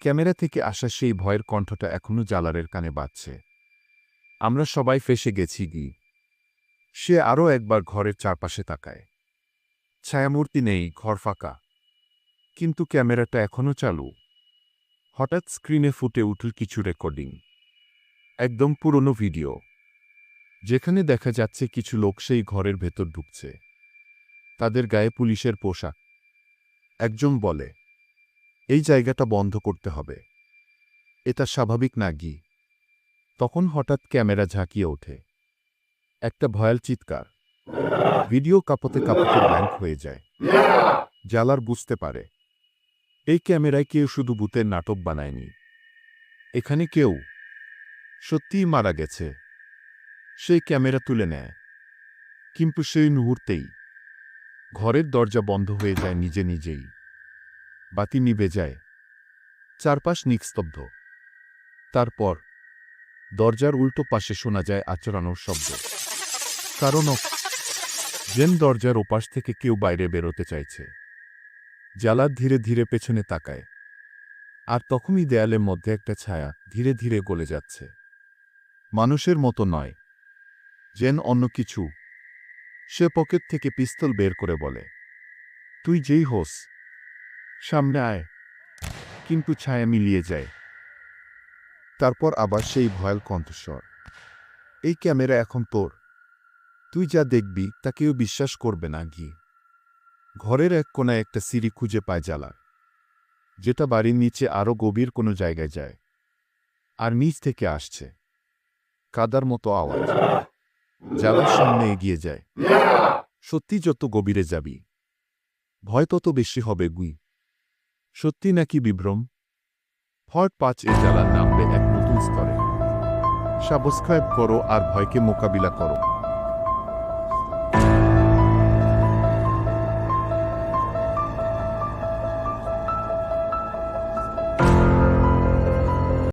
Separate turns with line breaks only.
Camera থেকে আসা সেই ভয়ের কণ্ঠটা এখনও জালারের কানে বাজছে। আমরা সবাই ফেসে গেছি গি। সে আরও একবার ঘরের চারপাশে তাকায়। ছায়ামূর্তি নেই, ঘর ফাঁকা। কিন্তু ক্যামেরাটা এখনও চালু। হঠাৎ স্ক্রিনে ফুটে উঠল কিছু রেকর্ডিং। একদম পুরনো ভিডিও। যেখানে দেখা যাচ্ছে কিছু লোক সেই ঘরের ভেতর ঢুকছে। তাদের গায়ে পুলিশের পোশাক। একজন বলে এই জায়গাটা বন্ধ করতে হবে। এটা স্বাভাবিক না গি তখন হঠাৎ ক্যামেরা ঝাঁকিয়ে ওঠে। একটা ভয়াল চিৎকার। ভিডিও কাঁপতে কাঁপতে ব্ল্যাঙ্ক হয়ে যায়। জালার বুঝতে পারে। এই ক্যামেরায় কেউ শুধু ভূতের নাটক বানায়নি। এখানে কেউ সত্যিই মারা গেছে। সেই ক্যামেরা তুলে নেয়। কিন্তু সেই মুহূর্তেই ঘরের দরজা বন্ধ হয়ে যায় নিজে নিজেই। বাতি নিভে যায়। চারপাশ নিস্তব্ধ। তারপর দরজার উল্টো পাশে শোনা যায় আচরানোর শব্দ। কারণও যেন দরজার ওপাশ থেকে কেউ বাইরে বেরোতে চাইছে। জালার ধীরে ধীরে পেছনে তাকায়। আর তখনই দেয়ালের মধ্যে একটা ছায়া ধীরে ধীরে গলে যাচ্ছে। মানুষের মতো নয়। যেন অন্য কিছু। সে পকেট থেকে পিস্তল বের করে বলে, তুই যেই হোস সামনে আয় কিন্তু ছায়া মিলিয়ে যায়। তারপর আবার সেই ভয়াল কণ্ঠস্বর, এই ক্যামেরা এখন তোর। তুই যা দেখবি, তা কেউ বিশ্বাস করবে না গিয়ে ঘরের এক কোনায় একটা সিঁড়ি খুঁজে পায় জ্বালা, যেটা বাড়ির নিচে আরও গভীর কোনো জায়গায় যায়, আর নিচ থেকে আসছে। কাদার মতো আওয়াজ। জ্বালার সামনে এগিয়ে যায়। সত্যি যত গভীরে যাবি, ভয় তত বেশি হবে, গুই। সত্যি নাকি বিভ্রম? ফর্ট পাঁচ এ জ্বালা নামবে এক নতুন স্তরে। সাবস্ক্রাইব করো আর ভয়কে মোকাবিলা করো।